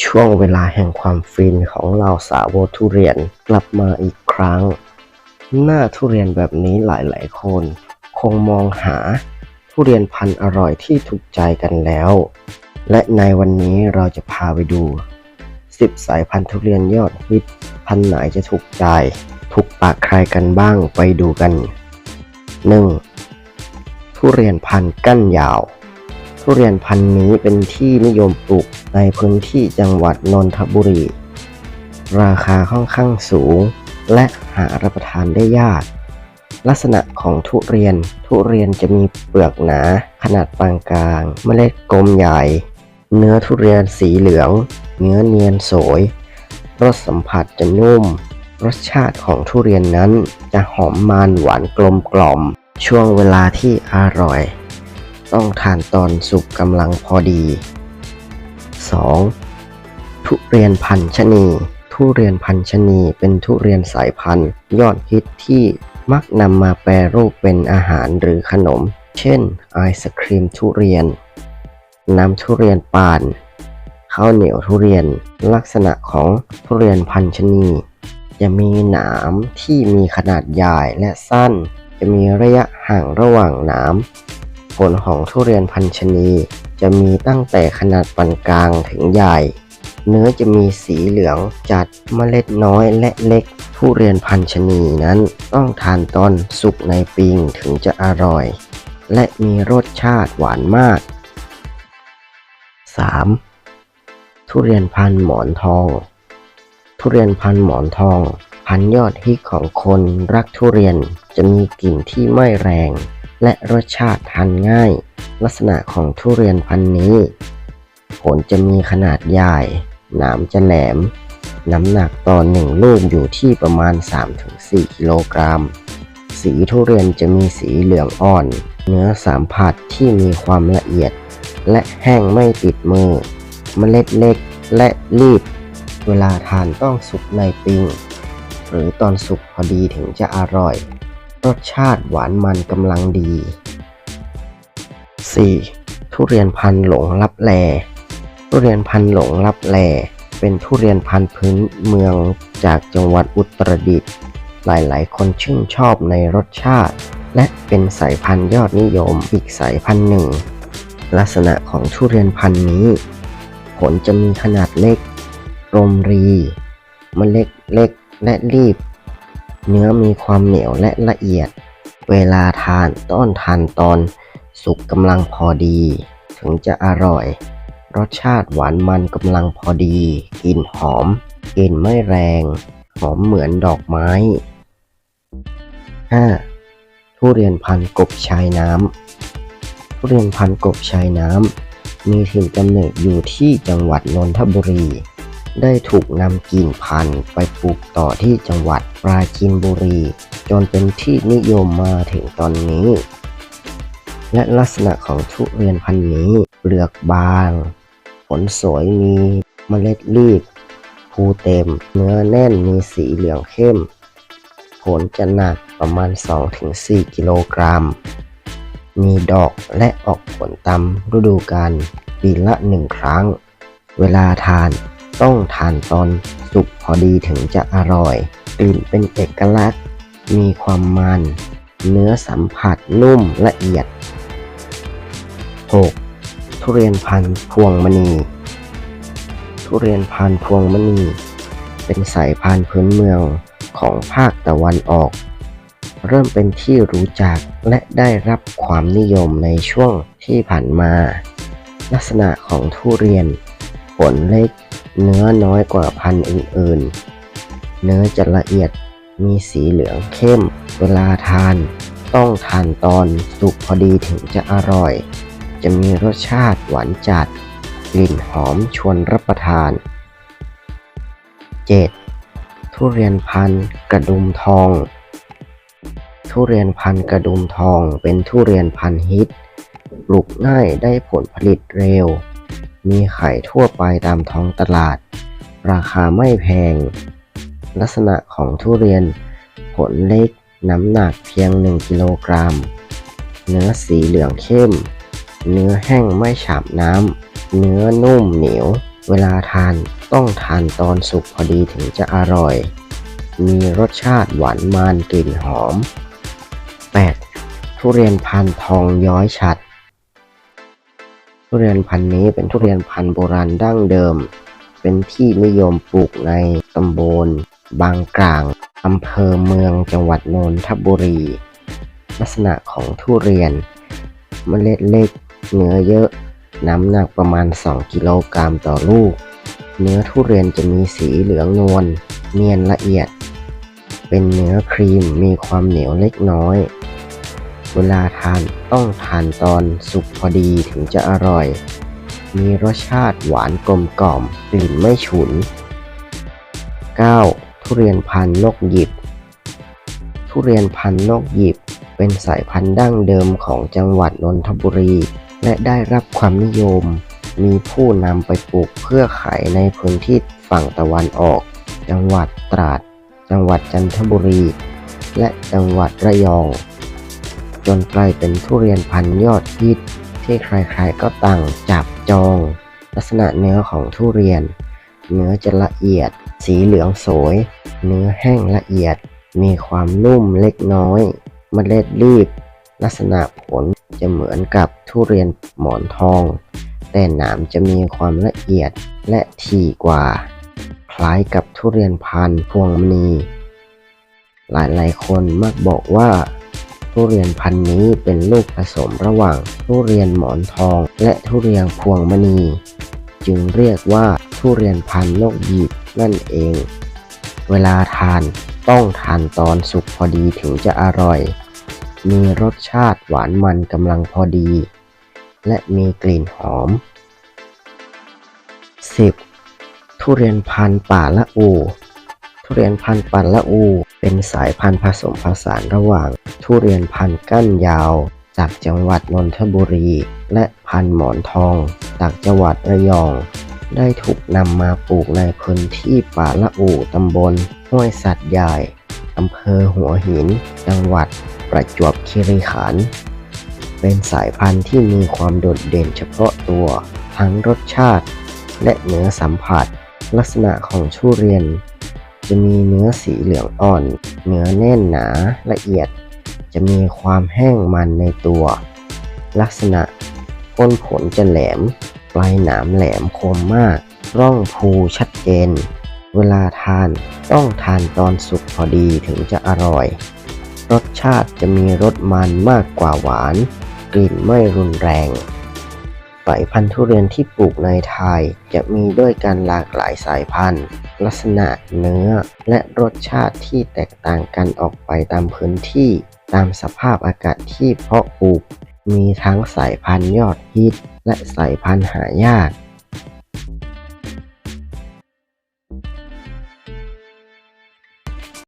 ช่วงเวลาแห่งความฟินของเราสาวกทุเรียนกลับมาอีกครั้ง หน้าทุเรียนแบบนี้หลายๆคน คงมองหาทุเรียนพันธุ์อร่อยที่ถูกใจกันแล้ว และในวันนี้เราจะพาไปดู 10 สายพันธุ์ทุเรียนยอดฮิต พันธุ์ไหนจะถูกใจ ถูกปากใครกันบ้างไปดูกัน 1. ทุเรียนพันธุ์ก้านยาว ทุเรียนพันธุ์นี้เป็นที่นิยมปลูก ในพื้นที่จังหวัดนนทบุรี ราคาค่อนข้างสูง และหารับประทานได้ยาก ลักษณะของทุเรียน ทุเรียนจะมีเปลือกหนา ขนาดปานกลาง เมล็ดกลมใหญ่ เนื้อทุเรียนสีเหลือง เนื้อเนียนสวย รสสัมผัสจะนุ่ม รสชาติของทุเรียนนั้นจะหอมมันหวานกลมกล่อม ช่วงเวลาที่อร่อย ต้องทานตอนสุกกำลังพอดี 2. ทุเรียนพันชนี ทุเรียนพันชนีเป็นทุเรียนสายพันธุ์ ยอดฮิตที่มักนำมาแปรรูปเป็นอาหารหรือขนม เช่น ไอศครีมทุเรียน น้ำทุเรียนป่าน ข้าวเหนียวทุเรียน ลักษณะของทุเรียนพันชนี จะมีหนามที่มีขนาดใหญ่และสั้น จะมีระยะห่างระหว่างหนาม ผลของทุเรียนพันชนีจะมีตั้งแต่ขนาดปานกลางถึงใหญ่ เนื้อจะมีสีเหลืองจัดเมล็ดน้อยและเล็ก ทุเรียนพันชนีนั้นต้องทานตอนสุกในปิงถึงจะอร่อย และมีรสชาติหวานมาก 3. ทุเรียนพันหมอนทอง ทุเรียนพันหมอนทอง พันยอดฮิตของคนรักทุเรียนจะมีกลิ่นที่ไม่แรง และรสชาติทานง่าย ลักษณะของทุเรียนพันธุ์นี้ ผลจะมีขนาดใหญ่ หนามจะแหลม น้ำหนักต่อหนึ่งลูกอยู่ที่ประมาณ 3-4 กิโลกรัม สีทุเรียนจะมีสีเหลืองอ่อน เนื้อสัมผัสที่มีความละเอียด และแห้งไม่ติดมือ เมล็ดเล็กและรีบ เวลาทานต้องสุกในปิงหรือตอนสุกพอดีถึงจะอร่อย รสชาติหวานมันกำลังดี 4. ทุเรียนพันหลงลับแล ทุเรียนพันหลงลับแล เป็นทุเรียนพันพื้นเมืองจากจังหวัดอุตรดิตถ์ หลายๆ คนชื่นชอบในรสชาติ และเป็นสายพันธุ์ยอดนิยมอีกสายพันธุ์หนึ่ง ลักษณะของทุเรียนพันธุ์นี้ ผลจะมีขนาดเล็กรมรี เมล็ดเล็กและรีบ เนื้อมีความเหนียวและละเอียด เวลาทานต้อนทานตอน สุกกำลังพอดี ถึงจะอร่อย รสชาติหวานมันกำลังพอดีกลิ่นหอมกลิ่นไม่แรง หอมเหมือนดอกไม้ 5. ทุเรียนพันธุ์กบชายน้ำทุเรียนพันธุ์กบชายน้ำมีถิ่นกำเนิดอยู่ที่จังหวัดนนทบุรี ได้ถูกนำกิ่งพันธุ์ไปปลูกต่อที่จังหวัดปราจีนบุรี จนเป็นที่นิยมมาถึงตอนนี้ และลักษณะของทุเรียนพันธุ์นี้เปลือกบาง ผลสวยมีเมล็ดรีบภูเต็ม เนื้อแน่นมีสีเหลืองเข้ม ผลจะหนักประมาณ 2-4 กิโลกรัม มีดอกและออกผลตามฤดูกาลปีละหนึ่งครั้ง เวลาทาน ต้องทานตอนสุกพอดีถึงจะอร่อยกลิ่นเป็นเอกลักษณ์ มีความมัน เนื้อสัมผัสนุ่มละเอียด 6. ทุเรียนพันธุ์พวงมณี ทุเรียนพันธุ์พวงมณี เป็นสายพันธุ์พื้นเมืองของภาคตะวันออก เริ่มเป็นที่รู้จักและได้รับความนิยมในช่วงที่ผ่านมา ลักษณะของทุเรียน ผลเล็ก เนื้อน้อยกว่าพันธุ์อื่นๆ เนื้อจะละเอียดมีสีเหลืองเข้ม เวลาทาน ต้องทานตอนสุกพอดีถึงจะอร่อย จะมีรสชาติหวานจัด กลิ่นหอมชวนรับประทาน 7. ทุเรียนพันธุ์กระดุมทอง ทุเรียนพันธุ์กระดุมทองเป็นทุเรียนพันธุ์ฮิต ปลูกง่ายได้ผลผลิตเร็ว มีขายทั่วไปตามท้องตลาด ราคาไม่แพง ลักษณะของทุเรียน ผลเล็กน้ำหนักเพียง 1 กิโลกรัม เนื้อสีเหลืองเข้ม เนื้อแห้งไม่ฉาบน้ำ เนื้อนุ่มเหนียว เวลาทานต้องทานตอนสุกพอดีถึงจะอร่อย มีรสชาติหวานมันกลิ่นหอม 8. ทุเรียนพันธุ์ทองย้อยฉัด ทุเรียนพันธุ์นี้เป็นทุเรียนพันธุ์โบราณดั้งเดิม เป็นที่นิยมปลูกในตำบลบางกลางอำเภอเมืองจังหวัดนนทบุรี ลักษณะของทุเรียนเมล็ดเล็กเนื้อเยอะ น้ำหนักประมาณ 2 กิโลกรัมต่อลูก เนื้อทุเรียนจะมีสีเหลืองนวลเนียนละเอียด เป็นเนื้อครีมมีความเหนียวเล็กน้อย เวลาทานต้องทานตอนสุกพอดีถึงจะอร่อย มีรสชาติหวานกลมกล่อมกลิ่นไม่ฉุน 9. ทุเรียนพันธุ์นกหยิบ ทุเรียนพันธุ์นกหยิบ เป็นสายพันธุ์ดั้งเดิมของจังหวัดนนทบุรี และได้รับความนิยม มีผู้นำไปปลูกเพื่อขายในพื้นที่ฝั่งตะวันออก จังหวัดตราด จังหวัดจันทบุรี และจังหวัดระยอง จนกลายเป็นทุเรียนพันธุ์ยอดฮิตที่ใครๆก็ต่างจับจอง ลักษณะเนื้อของทุเรียน เนื้อจะละเอียด สีเหลืองสวย เนื้อแห้งละเอียด มีความนุ่มเล็กน้อยเมล็ดรีบ ลักษณะผลจะเหมือนกับทุเรียนหมอนทอง แต่หนามจะมีความละเอียดและถี่กว่า คล้ายกับทุเรียนพันธุ์พวงมณีหลายๆคนมักบอกว่า ทุเรียนพันธุ์นี้เป็นลูกผสมระหว่างทุเรียนหมอนทอง และทุเรียนพวงมณี จึงเรียกว่าทุเรียนพันธุ์นกหยิบนั่นเอง เวลาทานต้องทานตอนสุกพอดีถึงจะอร่อย มีรสชาติหวานมันกำลังพอดี และมีกลิ่นหอม 10. ทุเรียนพันธุ์ป่าละอู ทุเรียนพันธุ์ป่าละอู เป็นสายพันธุ์ผสมผสานระหว่าง ทุเรียนพันธุ์ก้านยาว จากจังหวัดนนทบุรี และพันธุ์หมอนทอง จากจังหวัดระยอง ได้ถูกนำมาปลูกในพื้นที่ป่าละอูตำบลห้วยสัตว์ใหญ่อำเภอหัวหิน จังหวัดประจวบคีรีขันธ์เป็นสายพันธุ์ที่มีความโดดเด่นเฉพาะตัว ทั้งรสชาติ และเนื้อสัมผัส ลักษณะของทุเรียน จะมีเนื้อสีเหลืองอ่อน เนื้อแน่นหนาละเอียด จะมีความแห้งมันในตัว ลักษณะก้นผลจะแหลม ปลายหนามแหลมคมมาก ร่องภูชัดเจน เวลาทานต้องทานตอนสุกพอดีถึงจะอร่อย รสชาติจะมีรสมันมากกว่าหวาน กลิ่นไม่รุนแรงสายพันธุ์ทุเรียนที่ปลูกในไทยจะมีด้วยกันหลากหลายสายพันธุ์ ลักษณะเนื้อและรสชาติที่แตกต่างกันออกไปตามพื้นที่ ตามสภาพอากาศที่เพาะปลูก มีทั้งสายพันธุ์ยอดฮิตและสายพันธุ์หายาก